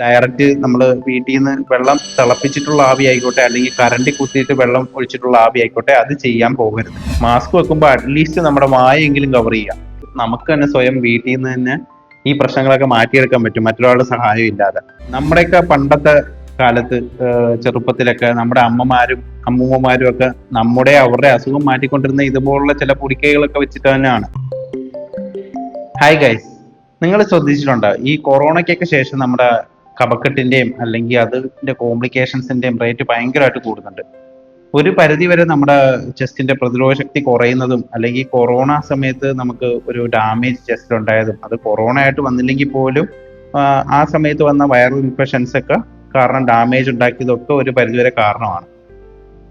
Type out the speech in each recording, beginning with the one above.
Direct നമ്മൾ വീട്ടിൽ നിന്ന് വെള്ളം തിളപ്പിച്ചിട്ടുള്ള ആവി ആയിക്കോട്ടെ അല്ലെങ്കിൽ കറണ്ട് കുത്തിയിട്ട് വെള്ളം ഒഴിച്ചിട്ടുള്ള ആവി ആയിക്കോട്ടെ അത് ചെയ്യാൻ പോകരുത്. മാസ്ക് വെക്കുമ്പോൾ അറ്റ്ലീസ്റ്റ് നമ്മുടെ വായെങ്കിലും കവർ ചെയ്യാം. നമുക്ക് തന്നെ സ്വയം വീട്ടിൽ നിന്ന് തന്നെ ഈ പ്രശ്നങ്ങളൊക്കെ മാറ്റിയെടുക്കാൻ പറ്റും. മറ്റൊരാളുടെ സഹായം ഇല്ലാതെ. നമ്മുടെയൊക്കെ പണ്ടത്തെ കാലത്ത് ചെറുപ്പത്തിലൊക്കെ നമ്മുടെ അമ്മമാരും അമ്മൂമ്മമാരും ഒക്കെ നമ്മുടെ അവരുടെ അസുഖം മാറ്റിക്കൊണ്ടിരുന്ന ഇതുപോലുള്ള ചില പൊടിക്കൈകളൊക്കെ വെച്ചിട്ട് തന്നെയാണ്. ഹായ് ഗൈസ് നിങ്ങൾ ശ്രദ്ധിച്ചിട്ടുണ്ടോ? ഈ കൊറോണയ്ക്കൊക്കെ ശേഷം നമ്മുടെ കഫക്കെട്ടിന്റെയും അല്ലെങ്കിൽ അതിന്റെ കോംപ്ലിക്കേഷൻസിന്റെയും റേറ്റ് ഭയങ്കരമായിട്ട് കൂടുന്നുണ്ട്. ഒരു പരിധി വരെ നമ്മുടെ ചെസ്റ്റിന്റെ പ്രതിരോധ ശക്തി കുറയുന്നതും അല്ലെങ്കിൽ കൊറോണ സമയത്ത് നമുക്ക് ഒരു ഡാമേജ് ചെസ്റ്റ് ഉണ്ടായതും അത് കൊറോണ ആയിട്ട് വന്നില്ലെങ്കിൽ പോലും ആ സമയത്ത് വന്ന വൈറൽ ഇൻഫെക്ഷൻസ് ഒക്കെ കാരണം ഡാമേജ് ഉണ്ടാക്കിയതൊക്കെ ഒരു പരിധിവരെ കാരണമാണ്.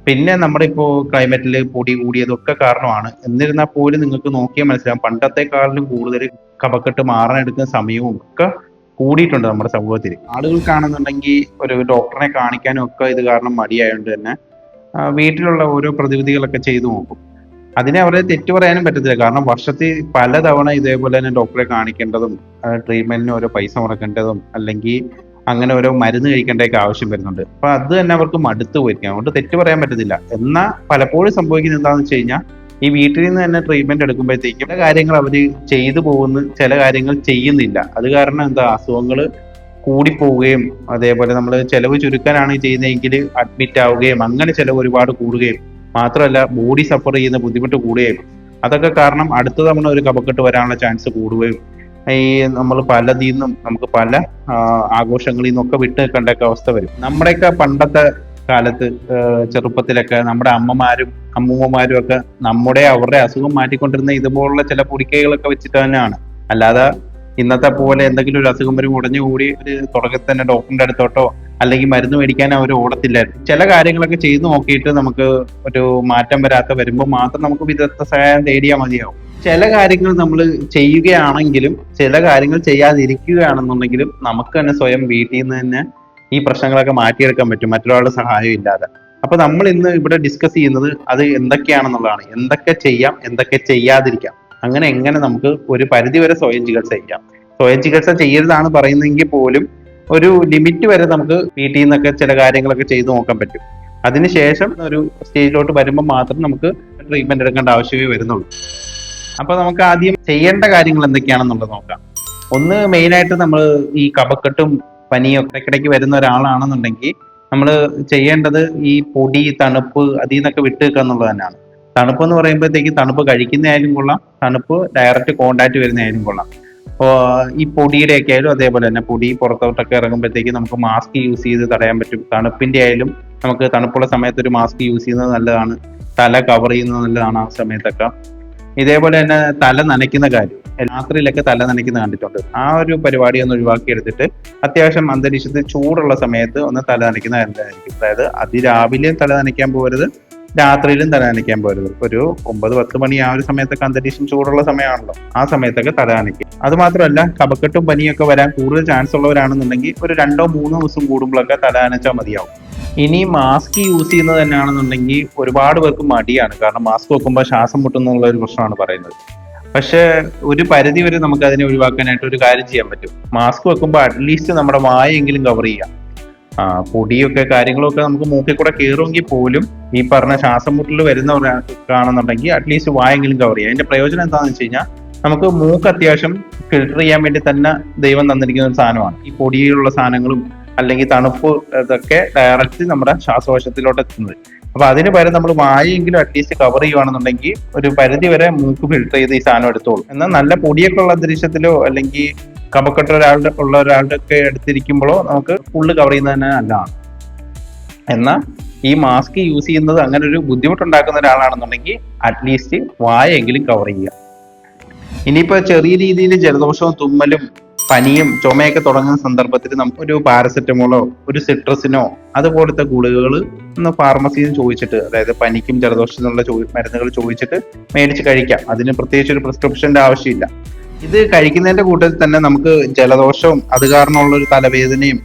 പിന്നെ നമ്മുടെ ഇപ്പോൾ ക്ലൈമറ്റിൽ പൊടി കൂടിയതൊക്കെ കാരണമാണ്. എന്നിരുന്നാൽ പോലും നിങ്ങൾക്ക് നോക്കിയാൽ മനസ്സിലാവും പണ്ടത്തെക്കാളിലും കൂടുതൽ കപക്കെട്ട് മാറാനെടുക്കുന്ന സമയവും ഒക്കെ കൂടിയിട്ടുണ്ട് നമ്മുടെ സമൂഹത്തിൽ. ആളുകൾക്കാണെന്നുണ്ടെങ്കിൽ ഒരു ഡോക്ടറിനെ കാണിക്കാനും ഒക്കെ ഇത് കാരണം മടിയായതുകൊണ്ട് തന്നെ വീട്ടിലുള്ള ഓരോ പ്രതിവിധികളൊക്കെ ചെയ്തു നോക്കും. അതിനെ അവരെ തെറ്റു പറയാനും പറ്റത്തില്ല. കാരണം വർഷത്തിൽ പലതവണ ഇതേപോലെ തന്നെ ഡോക്ടറെ കാണിക്കേണ്ടതും ട്രീറ്റ്മെന്റിന് ഓരോ പൈസ മുടക്കേണ്ടതും അല്ലെങ്കിൽ അങ്ങനെ ഓരോ മരുന്ന് കഴിക്കേണ്ടതൊക്കെ ആവശ്യം വരുന്നുണ്ട്. അപ്പൊ അത് തന്നെ അവർക്ക് മടുത്തു പോയിരിക്കും അതുകൊണ്ട് തെറ്റ് പറയാൻ പറ്റത്തില്ല. എന്നാൽ പലപ്പോഴും സംഭവിക്കുന്നത് എന്താണെന്ന് വെച്ച് കഴിഞ്ഞാൽ ഈ വീട്ടിൽ നിന്ന് തന്നെ ട്രീറ്റ്മെന്റ് എടുക്കുമ്പോഴത്തേക്കും ചില കാര്യങ്ങൾ അവർ ചെയ്തു പോകുന്നു ചില കാര്യങ്ങൾ ചെയ്യുന്നില്ല. അത് കാരണം എന്താ? അസുഖങ്ങൾ കൂടിപ്പോവുകയും അതേപോലെ നമ്മൾ ചിലവ് ചുരുക്കാനാണ് ചെയ്യുന്നതെങ്കിൽ അഡ്മിറ്റ് ആവുകയും അങ്ങനെ ചിലവ് ഒരുപാട് കൂടുകയും മാത്രമല്ല ബോഡി സഫർ ചെയ്യുന്ന ബുദ്ധിമുട്ട് കൂടുകയും. അതൊക്കെ കാരണം അടുത്ത തവണ ഒരു കപക്കെട്ട് വരാനുള്ള ചാൻസ് കൂടുകയും ഈ നമ്മൾ പലതിൽ നിന്നും നമുക്ക് പല ആഘോഷങ്ങളിൽ നിന്നൊക്കെ വിട്ട് നിൽക്കേണ്ട അവസ്ഥ വരും. നമ്മുടെയൊക്കെ പണ്ടത്തെ കാലത്ത് ചെറുപ്പത്തിലൊക്കെ നമ്മുടെ അമ്മമാരും അമ്മൂമ്മമാരും ഒക്കെ നമ്മുടെ അവരുടെ അസുഖം മാറ്റിക്കൊണ്ടിരുന്ന ഇതുപോലുള്ള ചില പൊടിക്കൈകളൊക്കെ വെച്ചിട്ട് തന്നെയാണ്. അല്ലാതെ ഇന്നത്തെ പോലെ എന്തെങ്കിലും ഒരു അസുഖം വരും ഉടഞ്ഞു കൂടി ഒരു തുടക്കത്തിൽ തന്നെ ഡോക്ടറിന്റെ അടുത്തോട്ടോ അല്ലെങ്കിൽ മരുന്ന് മേടിക്കാൻ അവർ ഓടത്തില്ലായിരുന്നു. ചില കാര്യങ്ങളൊക്കെ ചെയ്തു നോക്കിയിട്ട് നമുക്ക് ഒരു മാറ്റം വരാത്ത വരുമ്പോൾ മാത്രം നമുക്ക് വിദഗ്ധ സഹായം തേടിയാൽ മതിയാവും. ചില കാര്യങ്ങൾ നമ്മൾ ചെയ്യുകയാണെങ്കിലും ചില കാര്യങ്ങൾ ചെയ്യാതിരിക്കുകയാണെന്നുണ്ടെങ്കിലും നമുക്ക് തന്നെ സ്വയം വീട്ടിൽ നിന്ന് തന്നെ ഈ പ്രശ്നങ്ങളൊക്കെ മാറ്റിയെടുക്കാൻ പറ്റും. മറ്റൊരാളുടെ സഹായം ഇല്ലാതെ. അപ്പൊ നമ്മൾ ഇന്ന് ഇവിടെ ഡിസ്കസ് ചെയ്യുന്നത് അത് എന്തൊക്കെയാണെന്നുള്ളതാണ്. എന്തൊക്കെ ചെയ്യാം എന്തൊക്കെ ചെയ്യാതിരിക്കാം. അങ്ങനെ എങ്ങനെ നമുക്ക് ഒരു പരിധി വരെ സ്വയം ചികിത്സ ചെയ്യാം. സ്വയം ചികിത്സ ചെയ്യരുതാണ് പറയുന്നതെങ്കിൽ പോലും ഒരു ലിമിറ്റ് വരെ നമുക്ക് വീട്ടിൽ നിന്നൊക്കെ ചില കാര്യങ്ങളൊക്കെ ചെയ്തു നോക്കാൻ പറ്റും. അതിനുശേഷം ഒരു സ്റ്റേജിലോട്ട് വരുമ്പോൾ മാത്രം നമുക്ക് ട്രീറ്റ്മെന്റ് എടുക്കേണ്ട ആവശ്യമേ വരുന്നുള്ളൂ. അപ്പൊ നമുക്ക് ആദ്യം ചെയ്യേണ്ട കാര്യങ്ങൾ എന്തൊക്കെയാണെന്നുള്ളത് നോക്കാം. ഒന്ന് മെയിൻ ആയിട്ട് നമ്മൾ ഈ കഫക്കെട്ടും പനിയും ഒക്കെ ഇടയ്ക്കിടയ്ക്ക് വരുന്ന ഒരാളാണെന്നുണ്ടെങ്കിൽ നമ്മൾ ചെയ്യേണ്ടത് ഈ പൊടി തണുപ്പ് അതിൽ നിന്നൊക്കെ വിട്ട് വെക്കുക എന്നുള്ളത് തന്നെയാണ്. തണുപ്പ് എന്ന് പറയുമ്പോഴത്തേക്ക് തണുപ്പ് കഴിക്കുന്നതായാലും കൊള്ളാം തണുപ്പ് ഡയറക്റ്റ് കോണ്ടാക്ട് വരുന്നതായാലും കൊള്ളാം. അപ്പോൾ ഈ പൊടിയുടെ ഒക്കെ ആയാലും അതേപോലെ തന്നെ പൊടി പുറത്തോട്ടൊക്കെ ഇറങ്ങുമ്പോഴത്തേക്ക് നമുക്ക് മാസ്ക് യൂസ് ചെയ്ത് തടയാൻ പറ്റും. തണുപ്പിന്റെ ആയാലും നമുക്ക് തണുപ്പുള്ള സമയത്ത് ഒരു മാസ്ക് യൂസ് ചെയ്യുന്നത് നല്ലതാണ്. തല കവർ ചെയ്യുന്നത് നല്ലതാണ് ആ സമയത്തൊക്കെ. ഇതേപോലെ തന്നെ തല നനയ്ക്കുന്ന കാര്യം. രാത്രിയിലൊക്കെ തല നനയ്ക്കുന്ന കണ്ടിട്ടുണ്ട്. ആ ഒരു പരിപാടി ഒന്ന് ഒഴിവാക്കി എടുത്തിട്ട് അത്യാവശ്യം അന്തരീക്ഷത്തിൽ ചൂടുള്ള സമയത്ത് ഒന്ന് തല നനയ്ക്കുന്ന എന്തായിരിക്കും അതായത് അതിരാവിലെയും തല നനയ്ക്കാൻ പോകരുത് രാത്രിയിലും തല നനയ്ക്കാൻ പോകരുത് ഒരു ഒമ്പത് പത്ത് മണി ആ ഒരു സമയത്തൊക്കെ അന്തരീക്ഷം ചൂടുള്ള സമയമാണല്ലോ. ആ സമയത്തൊക്കെ തല നനയ്ക്കും അത് മാത്രമല്ല കപക്കെട്ടും പനിയൊക്കെ വരാൻ കൂടുതൽ ചാൻസ് ഉള്ളവരാണെന്നുണ്ടെങ്കിൽ ഒരു രണ്ടോ മൂന്നോ ദിവസം കൂടുമ്പോഴൊക്കെ തല നനച്ചാൽ മതിയാവും. ഇനി മാസ്ക് യൂസ് ചെയ്യുന്നത് തന്നെയാണെന്നുണ്ടെങ്കിൽ ഒരുപാട് പേർക്ക് മടിയാണ്. കാരണം മാസ്ക് വെക്കുമ്പോൾ ശ്വാസം മുട്ടുന്നുള്ള ഒരു പ്രശ്നമാണ് പറയുന്നത്. പക്ഷെ ഒരു പരിധി വരെ നമുക്ക് അതിനെ ഒഴിവാക്കാനായിട്ട് ഒരു കാര്യം ചെയ്യാൻ പറ്റും. മാസ്ക് വെക്കുമ്പോൾ അറ്റ്ലീസ്റ്റ് നമ്മുടെ വായെങ്കിലും കവർ ചെയ്യാം. പൊടിയൊക്കെ കാര്യങ്ങളൊക്കെ നമുക്ക് മൂക്കിൽ കൂടെ കയറുമെങ്കിൽ പോലും ഈ പറഞ്ഞ ശ്വാസം മുട്ടൽ വരുന്ന ഒരാൾക്കാണെന്നുണ്ടെങ്കിൽ അറ്റ്ലീസ്റ്റ് വായെങ്കിലും കവർ ചെയ്യാം. അതിന്റെ പ്രയോജനം എന്താണെന്ന് വെച്ച് കഴിഞ്ഞാൽ നമുക്ക് മൂക്ക് അത്യാവശ്യം ഫിൽട്ടർ ചെയ്യാൻ വേണ്ടി തന്നെ ദൈവം തന്നിരിക്കുന്ന ഒരു സാധനമാണ്. ഈ പൊടിയിലുള്ള സാധനങ്ങളും അല്ലെങ്കിൽ തണുപ്പ് ഇതൊക്കെ ഡയറക്റ്റ് നമ്മുടെ ശ്വാസകോശത്തിലോട്ട് എത്തുന്നത്. അപ്പൊ അതിന് പകരം നമ്മൾ വായെങ്കിലും അറ്റ്ലീസ്റ്റ് കവർ ചെയ്യുവാണെന്നുണ്ടെങ്കിൽ ഒരു പരിധി വരെ മൂക്ക് ഫിൽട്ടർ ചെയ്ത് ഈ സാധനം എടുത്തോളൂ. എന്നാൽ നല്ല പൊടിയൊക്കെ ഉള്ള അന്തരീക്ഷത്തിലോ അല്ലെങ്കിൽ കപക്കെട്ട ഒരാളുടെ ഉള്ള ഒരാളുടെ ഒക്കെ എടുത്തിരിക്കുമ്പോഴോ നമുക്ക് ഫുള്ള് കവർ ചെയ്യുന്നത് തന്നെ നല്ലതാണ്. എന്നാൽ ഈ മാസ്ക് യൂസ് ചെയ്യുന്നത് അങ്ങനെ ഒരു ബുദ്ധിമുട്ടുണ്ടാക്കുന്ന ഒരാളാണെന്നുണ്ടെങ്കിൽ അറ്റ്ലീസ്റ്റ് വായെങ്കിലും കവർ ചെയ്യുക. ഇനിയിപ്പോ ചെറിയ രീതിയിൽ ജലദോഷവും തുമ്മലും പനിയും ചുമയൊക്കെ തുടങ്ങുന്ന സന്ദർഭത്തിൽ നമുക്ക് ഒരു പാരസെറ്റമോളോ ഒരു സിട്രസിനോ അതുപോലത്തെ ഗുളികകൾ ഒന്ന് ഫാർമസിയിൽ നിന്ന് ചോദിച്ചിട്ട് അതായത് പനിക്കും ജലദോഷത്തിനുള്ള മരുന്നുകൾ ചോദിച്ചിട്ട് മേടിച്ച് കഴിക്കാം. അതിന് പ്രത്യേകിച്ച് ഒരു പ്രിസ്ക്രിപ്ഷന്റെ ആവശ്യമില്ല. ഇത് കഴിക്കുന്നതിന്റെ കൂട്ടത്തിൽ തന്നെ നമുക്ക് ജലദോഷവും അത് കാരണമുള്ള ഒരു തലവേദനയും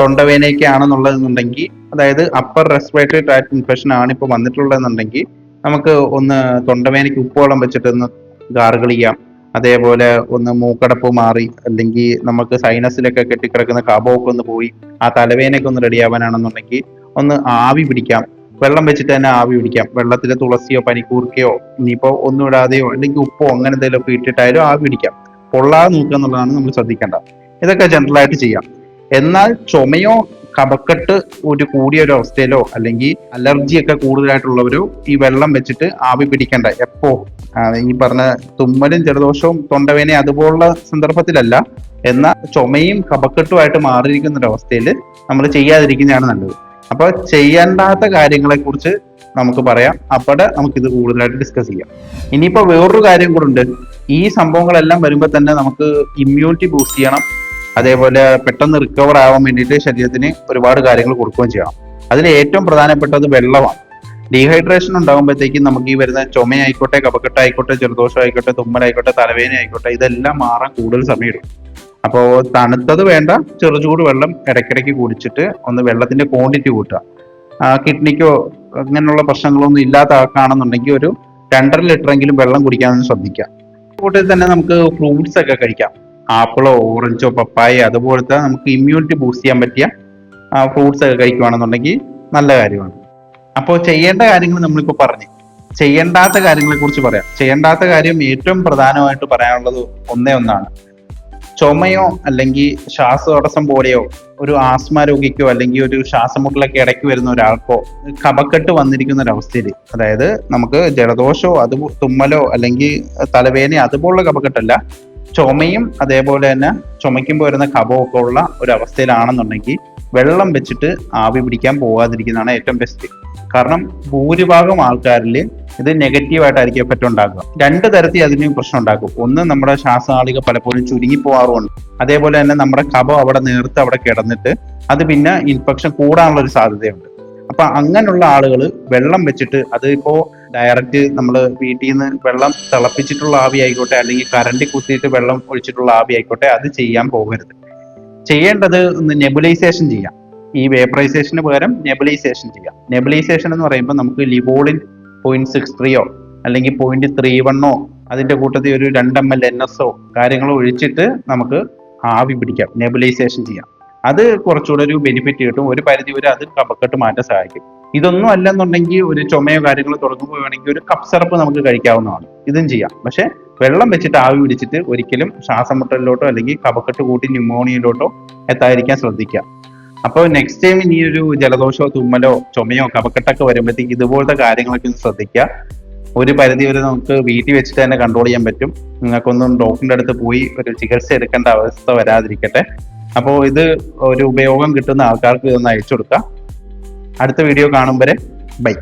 തൊണ്ടവേദനയൊക്കെ ആണെന്നുള്ളതെന്നുണ്ടെങ്കിൽ അതായത് അപ്പർ റെസ്പിറേറ്ററി ട്രാക്ട് ഇൻഫെക്ഷൻ ആണ് ഇപ്പോൾ വന്നിട്ടുള്ളതെന്നുണ്ടെങ്കിൽ നമുക്ക് ഒന്ന് തൊണ്ടവേദനയ്ക്ക് ഉപ്പുവെള്ളം വെച്ചിട്ടൊന്ന് ഗാർഗിൾ ചെയ്യാം. അതേപോലെ ഒന്ന് മൂക്കടപ്പ് മാറി അല്ലെങ്കിൽ നമുക്ക് സൈനസിലൊക്കെ കെട്ടിക്കിടക്കുന്ന കാബോക്ക് ഒന്ന് പോയി ആ തലവേനയ്ക്ക് ഒന്ന് റെഡി ആവാനാണെന്നുണ്ടെങ്കിൽ ഒന്ന് ആവി പിടിക്കാം. വെള്ളം വെച്ചിട്ട് തന്നെ ആവി പിടിക്കാം. വെള്ളത്തിൽ തുളസിയോ പനിക്കൂർക്കയോ ഇനിയിപ്പോ ഒന്നും ഇടാതെയോ അല്ലെങ്കിൽ ഉപ്പോ അങ്ങനെ എന്തെങ്കിലും ഒക്കെ ഇട്ടിട്ടായാലും ആവി പിടിക്കാം. പൊള്ളാതെ നോക്കുക എന്നുള്ളതാണ് നമ്മൾ ശ്രദ്ധിക്കേണ്ടത് ഇതൊക്കെ ജനറൽ ആയിട്ട് ചെയ്യാം. എന്നാൽ ചുമയോ കപക്കെട്ട് ഒരു കൂടിയ ഒരു അവസ്ഥയിലോ അല്ലെങ്കിൽ അലർജിയൊക്കെ കൂടുതലായിട്ടുള്ളവരോ ഈ വെള്ളം വെച്ചിട്ട് ആവി പിടിക്കേണ്ട. എപ്പോ? ഈ പറഞ്ഞ തുമ്മലും ജലദോഷവും തൊണ്ടവേനയും അതുപോലുള്ള സന്ദർഭത്തിലല്ല. എന്നാൽ ചുമയും കപക്കെട്ടുമായിട്ട് മാറിയിരിക്കുന്ന ഒരു അവസ്ഥയിൽ നമ്മൾ ചെയ്യാതിരിക്കുന്നതാണ് നല്ലത്. അപ്പൊ ചെയ്യേണ്ടാത്ത കാര്യങ്ങളെ കുറിച്ച് നമുക്ക് പറയാം. അവിടെ നമുക്ക് ഇത് കൂടുതലായിട്ട് ഡിസ്കസ് ചെയ്യാം. ഇനിയിപ്പോ വേറൊരു കാര്യം കൂടെ ഉണ്ട്. ഈ സംഭവങ്ങളെല്ലാം വരുമ്പോൾ തന്നെ നമുക്ക് ഇമ്മ്യൂണിറ്റി ബൂസ്റ്റ് ചെയ്യണം. അതേപോലെ പെട്ടെന്ന് റിക്കവർ ആവാൻ വേണ്ടിയിട്ട് ശരീരത്തിന് ഒരുപാട് കാര്യങ്ങൾ കൊടുക്കുകയും ചെയ്യണം. അതിൽ ഏറ്റവും പ്രധാനപ്പെട്ടത് വെള്ളമാണ്. ഡീഹൈഡ്രേഷൻ ഉണ്ടാകുമ്പോഴത്തേക്കും നമുക്ക് ഈ വരുന്ന ചുമയായിക്കോട്ടെ കപക്കെട്ടായിക്കോട്ടെ ജലദോഷം ആയിക്കോട്ടെ തുമ്മലായിക്കോട്ടെ തലവേദന ആയിക്കോട്ടെ ഇതെല്ലാം മാറാൻ കൂടുതൽ സമയം എടുക്കും അപ്പോൾ തണുത്തത് വേണ്ട ചെറുചൂട് വെള്ളം ഇടയ്ക്കിടയ്ക്ക് കുടിച്ചിട്ട് ഒന്ന് വെള്ളത്തിന്റെ ക്വാണ്ടിറ്റി കൂട്ടുക. കിഡ്നിക്കോ അങ്ങനെയുള്ള പ്രശ്നങ്ങളൊന്നും ഇല്ലാത്ത ആൾക്കാണെന്നുണ്ടെങ്കിൽ ഒരു രണ്ടര ലിറ്ററെങ്കിലും വെള്ളം കുടിക്കാമെന്ന് ശ്രദ്ധിക്കുക. കൂട്ടത്തിൽ തന്നെ നമുക്ക് ഫ്രൂട്ട്സ് ഒക്കെ കഴിക്കാം. ആപ്പിളോ ഓറഞ്ചോ പപ്പായ അതുപോലത്തെ നമുക്ക് ഇമ്മ്യൂണിറ്റി ബൂസ്റ്റ് ചെയ്യാൻ പറ്റിയ ഫ്രൂട്ട്സ് ഒക്കെ കഴിക്കുകയാണെന്നുണ്ടെങ്കിൽ നല്ല കാര്യമാണ്. അപ്പോൾ ചെയ്യേണ്ട കാര്യങ്ങൾ നമ്മളിപ്പോൾ പറഞ്ഞു. ചെയ്യേണ്ടാത്ത കാര്യങ്ങളെ കുറിച്ച് പറയാം. ചെയ്യേണ്ടാത്ത കാര്യം ഏറ്റവും പ്രധാനമായിട്ട് പറയാനുള്ളത് ഒന്നേ ഒന്നാണ്. ചുമയോ അല്ലെങ്കിൽ ശ്വാസതടസ്സം പോലെയോ ഒരു ആസ്മ രോഗിക്കോ അല്ലെങ്കിൽ ഒരു ശ്വാസമുട്ടലൊക്കെ ഇടയ്ക്ക് വരുന്ന ഒരാൾക്കോ കപക്കെട്ട് വന്നിരിക്കുന്ന ഒരു അവസ്ഥയിൽ അതായത് നമുക്ക് ജലദോഷമോ അത് തുമ്മലോ അല്ലെങ്കിൽ തലവേദന അതുപോലുള്ള കപക്കെട്ടല്ല ചുമയും അതേപോലെ തന്നെ ചുമയ്ക്കുമ്പോൾ വരുന്ന കപമൊക്കെ ഉള്ള ഒരു അവസ്ഥയിലാണെന്നുണ്ടെങ്കിൽ വെള്ളം വെച്ചിട്ട് ആവി പിടിക്കാൻ പോകാതിരിക്കുന്നതാണ് ഏറ്റവും ബെസ്റ്റ് കാരണം ഭൂരിഭാഗം ആൾക്കാരിൽ ഇത് നെഗറ്റീവായിട്ടായിരിക്കും എഫക്റ്റ് ഉണ്ടാക്കുക. രണ്ട് തരത്തിൽ അതിന് പ്രശ്നം ഉണ്ടാക്കും. ഒന്ന് നമ്മുടെ ശ്വാസനാളിക പലപ്പോഴും ചുരുങ്ങി പോകാറുണ്ട് അതേപോലെ തന്നെ നമ്മുടെ കഫം അവിടെ നേർത്ത് അവിടെ കിടന്നിട്ട് അത് പിന്നെ ഇൻഫെക്ഷൻ കൂടാനുള്ള ഒരു സാധ്യതയുണ്ട്. അപ്പൊ അങ്ങനെയുള്ള ആളുകൾ വെള്ളം വെച്ചിട്ട് അത് ഇപ്പോ ഡയറക്റ്റ് നമ്മൾ വീട്ടിൽ നിന്ന് വെള്ളം തിളപ്പിച്ചിട്ടുള്ള ആവി ആയിക്കോട്ടെ അല്ലെങ്കിൽ കറണ്ടി കുത്തിയിട്ട് വെള്ളം ഒഴിച്ചിട്ടുള്ള ആവി ആയിക്കോട്ടെ അത് ചെയ്യാൻ പോകരുത്. ചെയ്യേണ്ടത് ഒന്ന് നെബുലൈസേഷൻ ചെയ്യാം. ഈ വേപ്പറൈസേഷന് പകരം നെബുലൈസേഷൻ ചെയ്യാം. നെബുലൈസേഷൻ എന്ന് പറയുമ്പോൾ നമുക്ക് ലിബോളിൻ പോയിന്റ് സിക്സ് ത്രീയോ അല്ലെങ്കിൽ പോയിന്റ് ത്രീ വണ്ണോ അതിന്റെ കൂട്ടത്തിൽ ഒരു രണ്ട് M L N S O കാര്യങ്ങളോ ഒഴിച്ചിട്ട് നമുക്ക് ആവി പിടിക്കാം. നെബുലൈസേഷൻ ചെയ്യാം. അത് കുറച്ചുകൂടെ ഒരു ബെനിഫിറ്റ് കിട്ടും. ഒരു പരിധി വരെ അത് കഫക്കെട്ട് മാറ്റാൻ സഹായിക്കും. ഇതൊന്നും അല്ലെന്നുണ്ടെങ്കിൽ ഒരു ചുമയോ കാര്യങ്ങളോ തുടങ്ങുമ്പോൾ വേണമെങ്കിൽ ഒരു കപ്പ് സിറപ്പ് നമുക്ക് കഴിക്കാവുന്നതാണ്. ഇതും ചെയ്യാം. പക്ഷെ വെള്ളം വെച്ചിട്ട് ആവി പിടിച്ചിട്ട് ഒരിക്കലും ശ്വാസം മുട്ടലിലോട്ടോ അല്ലെങ്കിൽ കഫക്കെട്ട് കൂട്ടി ന്യൂമോണിയയിലോട്ടോ എത്താതിരിക്കാൻ ശ്രദ്ധിക്കുക. അപ്പോൾ നെക്സ്റ്റ് ടൈം ഇനി ഒരു ജലദോഷമോ തുമ്മലോ ചുമയോ കഫക്കെട്ടൊക്കെ വരുമ്പോഴത്തേക്ക് ഇതുപോലത്തെ കാര്യങ്ങളൊക്കെ ഒന്ന് ശ്രദ്ധിക്കുക. ഒരു പരിധി വരെ നമുക്ക് വീട്ടിൽ വെച്ചിട്ട് തന്നെ കൺട്രോൾ ചെയ്യാൻ പറ്റും. നിങ്ങൾക്കൊന്നും ഡോക്ടറിന്റെ അടുത്ത് പോയി ഒരു ചികിത്സ എടുക്കേണ്ട അവസ്ഥ വരാതിരിക്കട്ടെ. അപ്പോൾ ഇത് ഒരു ഉപയോഗം കിട്ടുന്ന ആൾക്കാർക്ക് ഇതൊന്ന് അയച്ചു കൊടുക്കുക. അടുത്ത വീഡിയോ കാണും വരെ ബൈ